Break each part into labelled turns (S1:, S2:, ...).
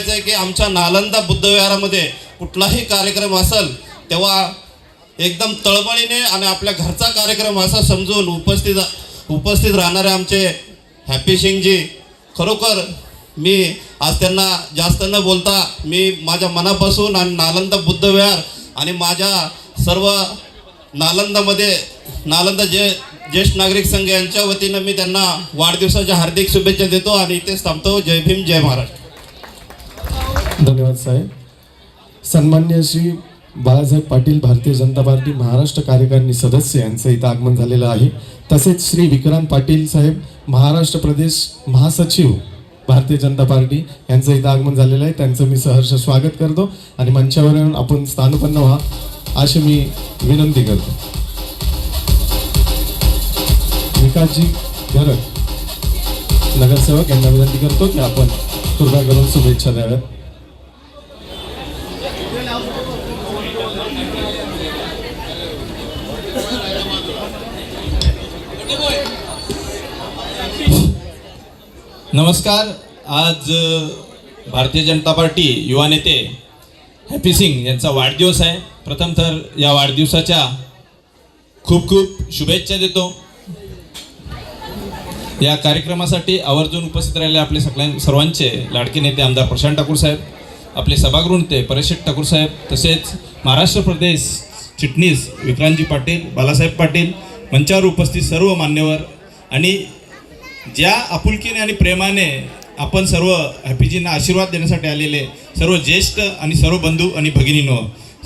S1: आहे की आमच्या नालंदा बुद्धविहारामध्ये कुठलाही कार्यक्रम असेल तेव्हा एकदम तळमळीने आणि आपल्या घरचा कार्यक्रम असा समजून उपस्थित उपस्थित राहणारे आमचे हॅपी सिंगजी. खरोखर मी आज त्यांना जास्त न बोलता मी माझ्या मनापासून आणि नालंदा बुद्धविहार आणि माझ्या सर्व नालंदामध्ये नालंदा जे ज्येष्ठ नागरिक संघ यांच्या वतीनं मी त्यांना वाढदिवसाच्या हार्दिक शुभेच्छा देतो आणि इथेच थांबतो. जय भीम जय महाराष्ट्र.
S2: धन्यवाद साहेब. सन्मान्य श्री बाळासाहेब पाटील भारतीय जनता पार्टी महाराष्ट्र कार्यकारिणी सदस्य यांचं इथं आगमन झालेलं आहे. तसेच श्री विक्रांत पाटील साहेब महाराष्ट्र प्रदेश महासचिव भारतीय जनता पार्टी यांचं इथं आगमन झालेलं आहे. त्यांचं मी सहर्ष स्वागत करतो आणि मंचावर येऊन आपण स्थानपन्न व्हा अशी मी विनंती करतो. विकासजी घरक नगरसेवक यांना विनंती करतो की आपण कृपया करून शुभेच्छा द्याव्यात.
S3: नमस्कार आज भारतीय जनता पार्टी युवा नेते हॅपी सिंग यांचा वाढदिवस आहे. प्रथम तर या वाढदिवसाच्या खूप खूप शुभेच्छा देतो. या कार्यक्रमासाठी आवर्जून उपस्थित राहिलेले आपले सगळ्यां सर्वांचे लाडके नेते आमदार प्रशांत ठाकूर साहेब आपले सभागृह नेते परेशेठ ठाकूर साहेब तसेच महाराष्ट्र प्रदेश चिटणीस विक्रांतजी पाटील बालासाहेब पाटील मंचावर उपस्थित सर्व मान्यवर आणि ज्या आपुलकीने आणि प्रेमाने आपण सर्व हॅपीजींना आशीर्वाद देण्यासाठी आलेले सर्व ज्येष्ठ आणि सर्व बंधू आणि भगिनीनो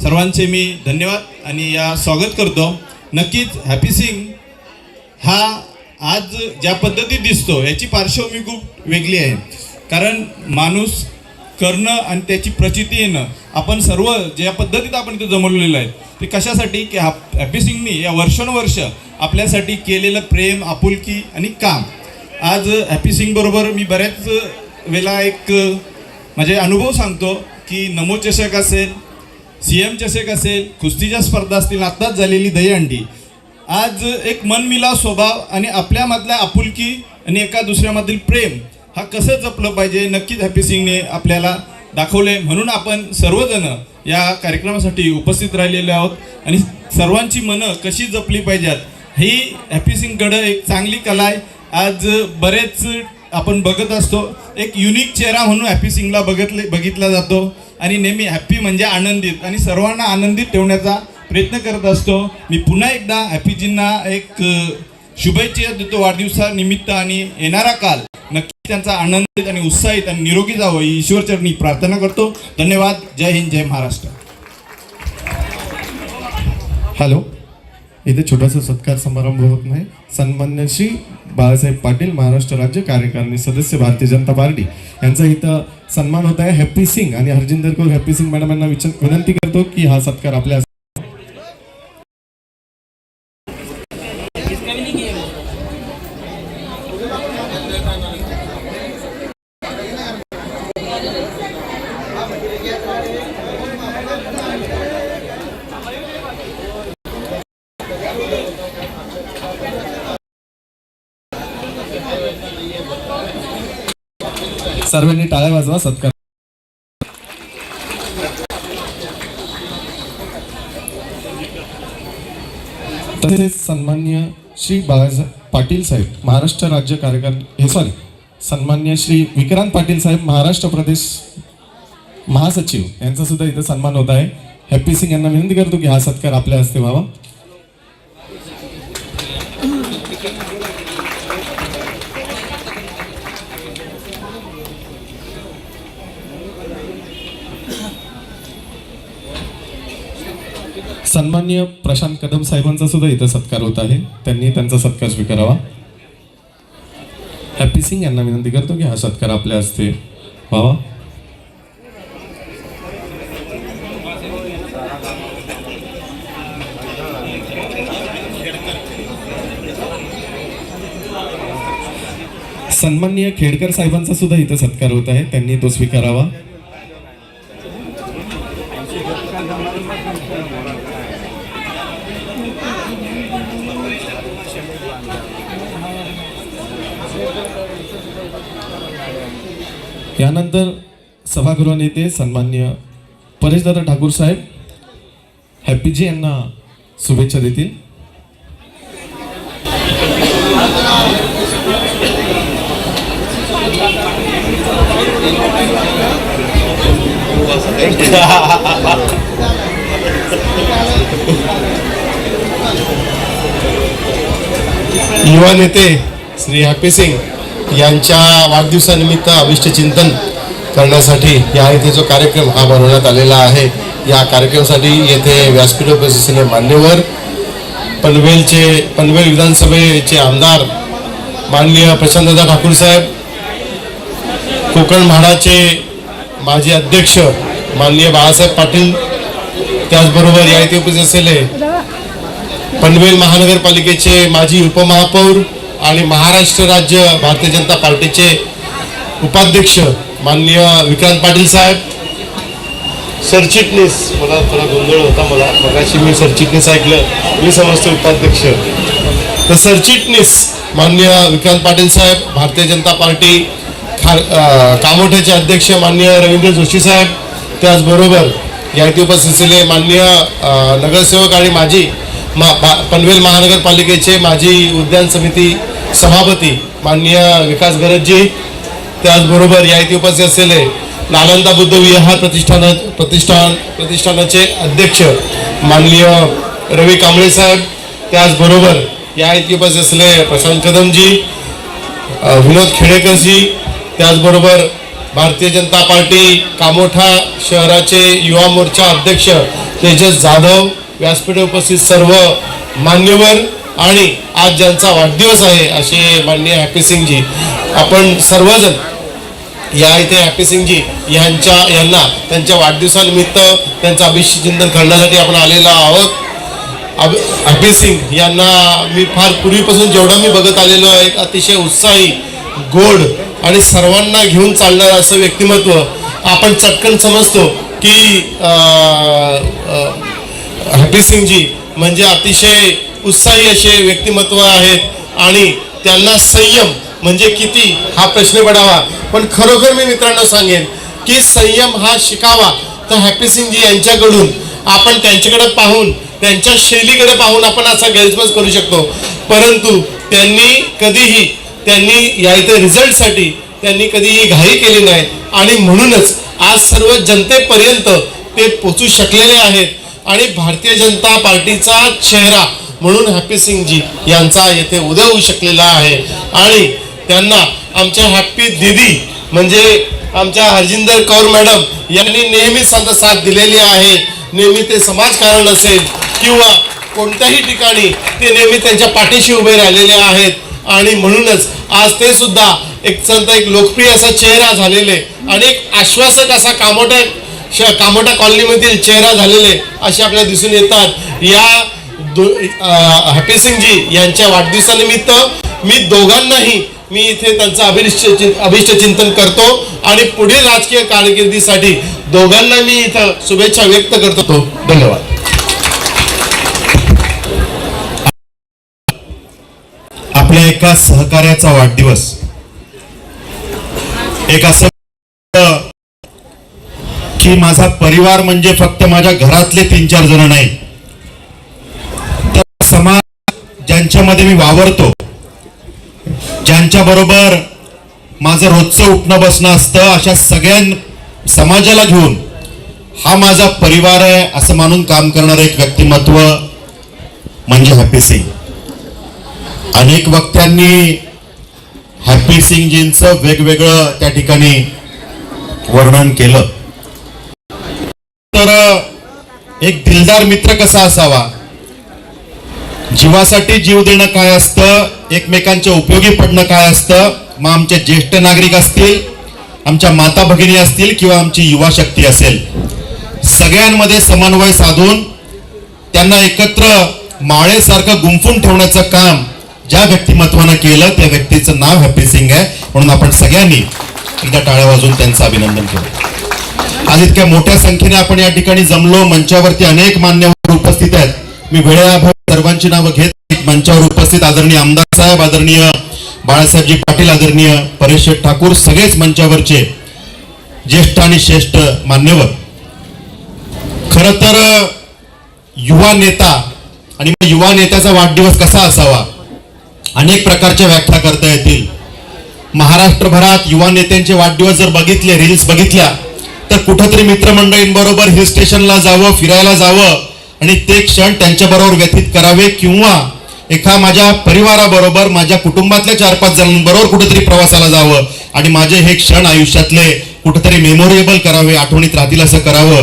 S3: सर्वांचे मी धन्यवाद आणि या स्वागत करतो. नक्कीच हॅपी सिंग हा आज ज्या पद्धतीत दिसतो याची पार्श्वभूमी खूप वेगळी आहे. कारण माणूस करणं आणि त्याची प्रचिती येणं आपण सर्व ज्या पद्धतीत आपण इथे जमवलेलं आहे ते कशासाठी? की हॅप हॅपी सिंगनी या वर्षानुवर्ष आपल्यासाठी केलेलं प्रेम आपुलकी आणि काम आज हॅपी सिंग बरोबर मी बऱ्याच वेळा एक माझे अनुभव सांगतो की नमो चषक असेल सी एम चषक असेल कुस्तीच्या स्पर्धा असतील आत्ताच झालेली दहीहंडी. आज एक मनमिलाव स्वभाव आणि आपल्यामधल्या आपुलकी आणि एका दुसऱ्यामधील प्रेम हा कसं जपलं पाहिजे नक्कीच हॅपी सिंगने आपल्याला दाखवले म्हणून आपण सर्वजण या कार्यक्रमासाठी उपस्थित राहिलेले आहोत आणि सर्वांची मनं कशी जपली पाहिजेत ही हॅपी सिंगकडं एक चांगली कला आहे. आज बरेच आपण बघत असतो एक युनिक चेहरा म्हणून हॅपी सिंगला बघितले बघितला जातो. आणि नेहमी हॅपी म्हणजे आनंदित. आणि सर्वांना आनंदित ठेवण्याचा प्रयत्न करत असतो. मी पुन्हा एकदा हॅपीजींना एक शुभेच्छा देतो वाढदिवसानिमित्त आणि येणारा काल नक्की त्यांचा आनंदित आणि उत्साहित आणि निरोगी जावं ही ईश्वरचरणी प्रार्थना करतो. धन्यवाद. जय हिंद जय महाराष्ट्र.
S2: हॅलो. इथे छोटासा सत्कार समारंभ होत नाही. सन्मान्य श्री बाळासाहेब पाटील महाराष्ट्र राज्य कार्यकारिणी सदस्य भारतीय जनता पार्टी. यांचा इथं सन्मान होत आहे. हॅप्पी सिंग आणि हरजिंदर कौर हॅपी सिंग मॅडम यांना विचार विनंती करतो की हा सत्कार आपल्या सर्वांनी टाळ्या वाजवा सत्कार. तसेच सन्मान्य श्री बाळासाहेब पाटील साहेब महाराष्ट्र राज्य कार्यकारी हे सॉरी सन्मान्य श्री विक्रांत पाटील साहेब महाराष्ट्र प्रदेश महासचिव यांचा सुद्धा इथं सन्मान होत आहे. हॅपी सिंग यांना विनंती करतो की हा सत्कार आपल्या हस्ते व्हावा. सन्मान्य प्रशांत कदम साहेबांचा सुद्धा इथं सत्कार होत आहे. त्यांनी त्यांचा सत्कार स्वीकारावा. हॅपी सिंग यांना विनंती करतो की हा सत्कार आपल्या हस्ते व्हावा. सन्माननीय खेडकर साहेबांचा सुद्धा इथं सत्कार होत आहे. त्यांनी तो स्वीकारावा. यानंतर सभागृह नेते सन्मान्य परेशदादा ठाकूर साहेब हॅपीजी यांना शुभेच्छा देतील.
S4: युवा नेते श्री हॅपी सिंग यांच्या वाढदिवसानिमित्त अभिष्ट चिंतन करण्यासाठी या इथे जो कार्यक्रम हा भरवण्यात आलेला आहे या कार्यक्रमासाठी येथे व्यासपीठ उपस्थित मान्यवर. पनवेलचे पनवेल विधानसभेचे आमदार माननीय प्रशांतदा ठाकूर साहेब कोकण म्हाडाचे माजी अध्यक्ष माननीय बाळासाहेब पाटील त्याचबरोबर या इथे उपस्थित असलेले पनवेल महानगरपालिकेचे माजी उपमहापौर आणि महाराष्ट्र राज्य भारतीय जनता पार्टीचे उपाध्यक्ष माननीय विक्रांत पाटील साहेब. सरचिटणीस मला थोडा गोंधळ होता मला मगाशी मी सरचिटणीस ऐकलं मी समजतो उपाध्यक्ष. तर सरचिटणीस माननीय विक्रांत पाटील साहेब भारतीय जनता पार्टी खा कामोठ्याचे अध्यक्ष माननीय रवींद्र जोशी साहेब त्याचबरोबर या इथे उपस्थित असलेले माननीय नगरसेवक आणि माजी मा पनवेल महानगरपालिकेचे माजी उद्यान समिती सभापती माननीय विकास गरजजी त्याचबरोबर या इथे उपस्थित असलेले नालंदा बुद्ध विहार प्रतिष्ठान प्रतिष्ठान प्रतिष्ठानाचे अध्यक्ष माननीय रवी कांबळे साहेब त्याचबरोबर या इथे उपस्थित असलेले प्रशांत कदमजी विनोद खेडेकरजी त्याचबरोबर भारतीय जनता पार्टी कामोठा शहराचे युवा मोर्चा अध्यक्ष तेजस जाधव व्यासपीठे उपस्थित सर्व मान्यवर आणि आज ज्यांचा वाढदिवस आहे असे माननीय हॅपी सिंगजी आपण सर्वजण या इथे हॅपी सिंगजी यांच्या यांना त्यांच्या वाढदिवसानिमित्त त्यांचं अभिषेक चिंतन करण्यासाठी आपण आलेलो आहोत. अभ हॅपी सिंग यांना मी फार पूर्वीपासून जेवढा मी बघत आलेलो आहे अतिशय उत्साही गोड आणि सर्वांना घेऊन चालणारं असं व्यक्तिमत्व आपण चटकन समजतो की हॅपी सिंगजी म्हणजे अतिशय उत्साही असे व्यक्तिमत्व आहेत आणि त्यांना संयम म्हणजे किती हा प्रश्न पडावा. पण खरोखर मी मित्रांनो सांगेन की संयम हा शिकावा. तर हॅपी सिंगजी यांच्याकडून आपण त्यांच्याकडे पाहून त्यांच्या शैलीकडे पाहून आपण असा गैरसमज करू शकतो. परंतु त्यांनी कधीही त्यांनी या इथे रिझल्टसाठी त्यांनी कधीही घाई केली नाही. आणि म्हणूनच आज सर्व जनतेपर्यंत ते पोचू शकलेले आहेत. आणि भारतीय जनता पार्टीचा चेहरा म्हणून हॅपी सिंगजी यांचा येथे उदय होऊ शकलेला आहे. आणि त्यांना आमच्या हॅपी दिदी म्हणजे आमच्या हरजिंदर कौर मॅडम यांनी नेहमीच त्यांचा साथ दिलेली आहे. नेहमी ते समाजकारण असेल किंवा कोणत्याही ठिकाणी ते नेहमी त्यांच्या पाठीशी उभे राहिलेले आहेत. आणि म्हणूनच आज ते सुद्धा एक संत एक लोकप्रिय असा चेहरा झालेले आणि एक आश्वासक असा कामोटा श- कामोठा कॉलनीमधील चेहरा झालेले असे आपल्याला दिसून येतात. या हॅपी सिंगजी यांच्या वाढदिवसानिमित्त मी दोघांनाही मी इथे त्यांचं अभिष्ट अभिष्ट चिंतन करतो आणि पुढील राजकीय कारकिर्दीसाठी दोघांना मी इथं शुभेच्छा व्यक्त करतो. धन्यवाद.
S5: आपल्या एका सहकार्याचा वाढदिवस. एक असं की माझा परिवार म्हणजे फक्त माझ्या घरातले तीन चार जण नाही. ज्यांच्यामध्ये मी वावरतो. ज्यांच्या बरोबर माझं रोजचं उठणं बसणं असतं अशा सगळ्या समाजाला घेऊन हा माझा परिवार आहे असं मानून काम करणारं एक व्यक्तिमत्व म्हणजे हॅपी सिंग. अनेक वक्त्यांनी हॅपी सिंगजींचं वेगवेगळं त्या ठिकाणी वर्णन केलं. तर एक दिलदार मित्र कसा असावा? जीवासाठी जीव देणं काय असतं? एकमेकांच्या उपयोगी पडणं काय असतं? मग आमचे ज्येष्ठ नागरिक असतील आमच्या माता भगिनी असतील किंवा आमची युवा शक्ती असेल. सगळ्यांमध्ये समन्वय साधून त्यांना एकत्र माळेसारखं गुंफून ठेवण्याचं काम ज्या व्यक्तिमत्वानं केलं त्या व्यक्तीचं नाव हॅपी सिंग आहे. म्हणून आपण सगळ्यांनी एकदा टाळ्या वाजवून त्यांचं अभिनंदन केलं. आज इतक्या मोठ्या संख्येने आपण या ठिकाणी जमलो. मंचावरती अनेक मान्यवर उपस्थित आहेत. मी वेळेअभावी सर्वांची नावं घेत मंचावर उपस्थित आदरणीय आमदार साहेब आदरणीय बाळासाहेबजी पाटील आदरणीय परेश ठाकूर सगळेच मंचावरचे ज्येष्ठ आणि श्रेष्ठ मान्यवर. खर तर युवा नेता आणि मग युवा नेत्याचा वाढदिवस कसा असावा? अनेक प्रकारच्या व्याख्या करता येतील. महाराष्ट्रभरात युवा नेत्यांचे वाढदिवस जर बघितले रील्स बघितल्या तर कुठंतरी मित्रमंडळींबरोबर हिल स्टेशनला जावं फिरायला जावं आणि ते क्षण त्यांच्याबरोबर व्यतीत करावे किंवा एका माझ्या परिवाराबरोबर माझ्या कुटुंबातल्या चार पाच जणांबरोबर कुठेतरी प्रवासाला जावं आणि माझे हे क्षण आयुष्यातले कुठेतरी मेमोरेबल करावे आठवणीत राहतील असं करावं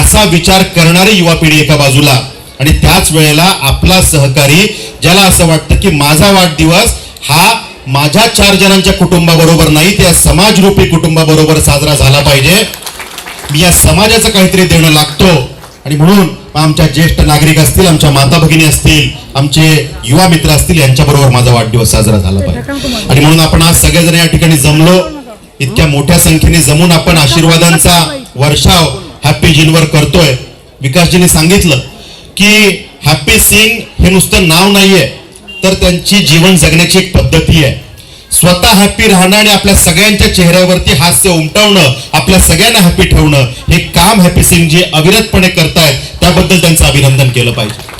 S5: असा विचार करणारी युवा पिढी एका बाजूला. आणि त्याच वेळेला आपला सहकारी ज्याला असं वाटतं की माझा वाढदिवस हा माझ्या चार जणांच्या कुटुंबाबरोबर नाही त्या समाजरूपी कुटुंबाबरोबर साजरा झाला पाहिजे. मी या समाजाचं काहीतरी देणं लागतो. आणि म्हणून आमच्या ज्येष्ठ नागरिक असतील आमच्या माता भगिनी असतील आमचे युवा मित्र असतील यांच्याबरोबर माझा वाढदिवस साजरा झाला पाहिजे. आणि म्हणून आपण आज सगळेजण या ठिकाणी जमलो. इतक्या मोठ्या संख्येने जमून आपण आशीर्वादांचा वर्षाव हॅपी जिनवर करतोय. विकासजींनी सांगितलं की हॅपी सिंग हे नुसतं नाव नाहीये तर त्यांची जीवन जगण्याची एक पद्धती आहे. स्वतः हॅपी राहणं आणि आपल्या सगळ्यांच्या चेहऱ्यावरती हास्य उमटवणं आपल्या सगळ्यांना हॅपी ठेवणं हे काम हॅपी सिंग जे अविरतपणे करतायत. त्याबद्दल त्यांचं अभिनंदन केलं पाहिजे.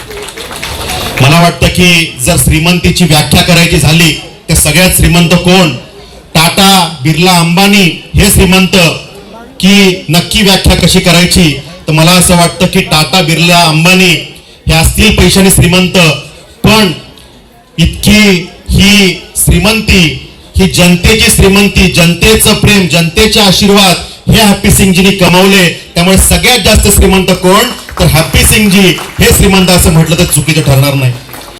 S5: मला वाटतं की जर श्रीमंतीची व्याख्या करायची झाली तर सगळ्यात श्रीमंत कोण? टाटा बिर्ला अंबानी हे श्रीमंत की नक्की व्याख्या कशी करायची? तर मला असं वाटतं की टाटा बिर्ला अंबानी हे असतील पैशाने श्रीमंत पण इतकी ही श्रीमंती ही जनतेची श्रीमंती जनतेचं प्रेम जनतेचे आशीर्वाद हे हॅपी सिंगजींनी कमावले. त्यामुळे सगळ्यात जास्त श्रीमंत कोण? तर हॅपी सिंगजी. हे श्रीमंत असं म्हटलं तर चुकीचं ठरणार नाही.